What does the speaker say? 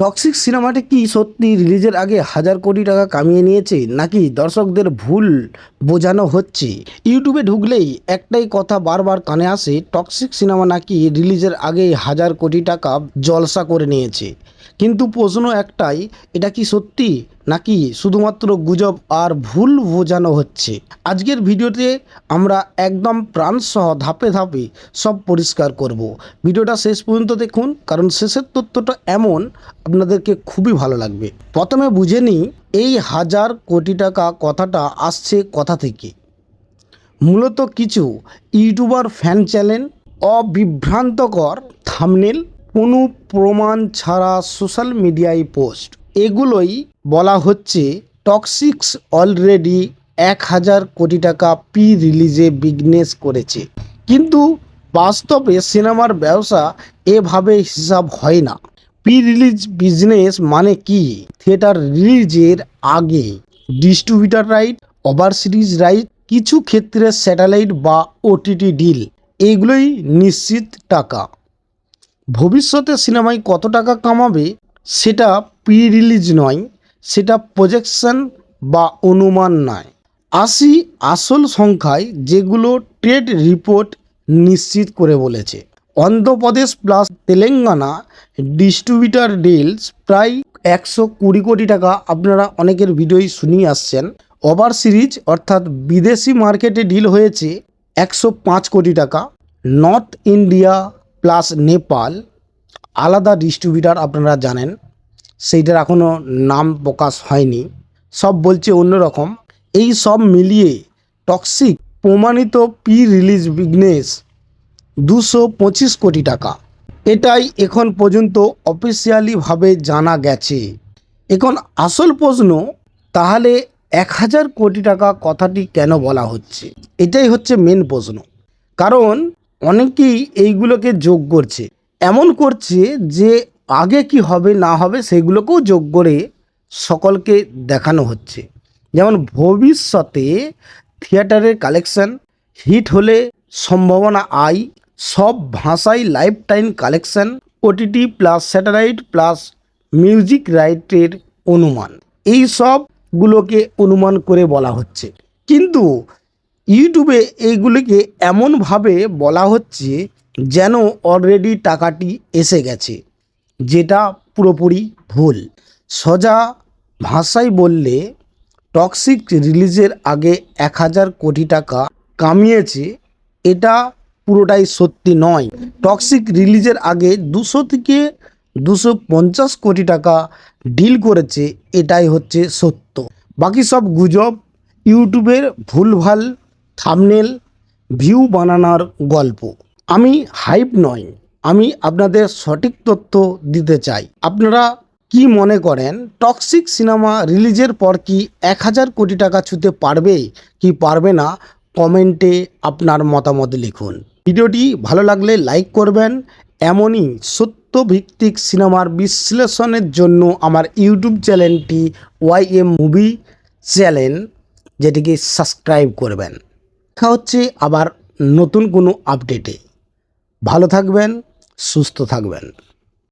Toxic সিনেমাটি কি সত্যি রিলিজের আগে হাজার কোটি টাকা কামিয়ে নিয়েছে, নাকি দর্শকদের ভুল বোঝানো হচ্ছে? ইউটিউবে ঢুকলেই একটাই কথা বারবার কানে আসে টক্সিক সিনেমা নাকি রিলিজের আগে হাজার কোটি টাকা জলসা করে নিয়েছে। কিন্তু প্রশ্ন একটাই, এটা কি সত্যি? নাকি শুধুমাত্র গুজব আর ভুল বোঝানো হচ্ছে? আজকের ভিডিওতে আমরা একদম প্রাণসহ ধাপে ধাপে সব পরিষ্কার করব। ভিডিওটা শেষ পর্যন্ত দেখুন, কারণ শেষের তথ্যটা এমন, আপনাদেরকে খুবই ভালো লাগবে। প্রথমে বুঝে নিই, এই হাজার কোটি টাকা কথাটা আসছে কথা থেকে? মূলত কিছু ইউটিউবার ফ্যান চ্যানেল, অবিভ্রান্তকর থামনেল, কোনো প্রমাণ ছাড়া সোশ্যাল মিডিয়ায় পোস্ট। এগুলোই বলা হচ্ছে, টক্সিক্স অলরেডি এক হাজার কোটি টাকা পি রিলিজে বিজনেস করেছে। কিন্তু বাস্তবে সিনেমার ব্যবসা এভাবে হিসাব হয় না। প্রি রিলিজ বিজনেস মানে কি? থিয়েটার রিলিজের আগে distributor right, overseas right, কিছু ক্ষেত্রে স্যাটেলাইট বা ওটিটি ডিল, এগুলোই নিশ্চিত টাকা। ভবিষ্যতে সিনেমায় কত টাকা কামাবে, সেটা প্রি রিলিজ নয় সেটা প্রজেকশন বা অনুমান নয়। আসি আসল সংখ্যায় যেগুলো ট্রেড রিপোর্ট নিশ্চিত করে বলেছে। Andhra Pradesh plus Telangana distributor deals প্রায় একশো কুড়ি কোটি টাকা আপনারা অনেকের ভিডিওই শুনিয়ে আসছেন। ওভার সিরিজ অর্থাৎ বিদেশি মার্কেটে ডিল হয়েছে একশো পাঁচ কোটি টাকা। নর্থ ইন্ডিয়া প্লাস নেপাল আলাদা ডিস্ট্রিবিউটার আপনারা জানেন। সেইটার এখনও নাম প্রকাশ হয়নি। সব বলছে অন্যরকম। এই সব মিলিয়ে টক্সিক প্রমাণিত পি রিলিজ বিগনেস দুশো পঁচিশ কোটি টাকা। এটাই এখন পর্যন্ত অফিসিয়ালিভাবে জানা গেছে। এখন আসল প্রশ্ন, তাহলে এক হাজার কোটি টাকা কথাটি কেন বলা হচ্ছে? এটাই হচ্ছে মেন প্রশ্ন। কারণ অনেকেই এইগুলোকে যোগ করছে। এমন করছে যে আগে কি হবে, না হবে সেগুলোকেও যোগ করে সকলকে দেখানো হচ্ছে। যেমন ভবিষ্যতে থিয়েটারের কালেকশন হিট হলে সম্ভাবনা আই, সব ভাষায় lifetime collection, OTT plus satellite plus music রাইটের অনুমান। এই সবগুলোকে অনুমান করে বলা হচ্ছে। কিন্তু ইউটিউবে এইগুলিকে এমনভাবে বলা হচ্ছে যেন অলরেডি টাকাটি এসে গেছে। যেটা পুরোপুরি ভুল। সোজা ভাষায় বললে টক্সিক রিলিজের আগে এক হাজার কোটি টাকা কামিয়েছে, এটা পুরোটাই সত্যি নয়। টক্সিক রিলিজের আগে দুশো থেকে দুশো পঞ্চাশ কোটি টাকা ডিল করেছে, এটাই হচ্ছে সত্য। বাকি সব গুজব, ইউটিউবের ভুলভাল থামনেল ভিউ বানানোর গল্প। আমি হাইপ নয় আমি আপনাদের সঠিক তথ্য দিতে চাই। আপনারা কি মনে করেন, টক্সিক সিনেমা রিলিজের পর কি এক হাজার কোটি টাকা ছুতে পারবে কি পারবে না, কমেন্টে আপনার মতামত লিখুন। ভিডিওটি ভালো লাগলে লাইক করবেন। এমনই সত্যভিত্তিক সিনেমার বিশ্লেষণের জন্য আমার ইউটিউব চ্যানেলটি ওয়াই এম মুভি চ্যানেল, যেটিকে সাবস্ক্রাইব করবেন। দেখা হচ্ছে আবার নতুন কোনো আপডেটে। ভালো থাকবেন। সুস্থ থাকবেন।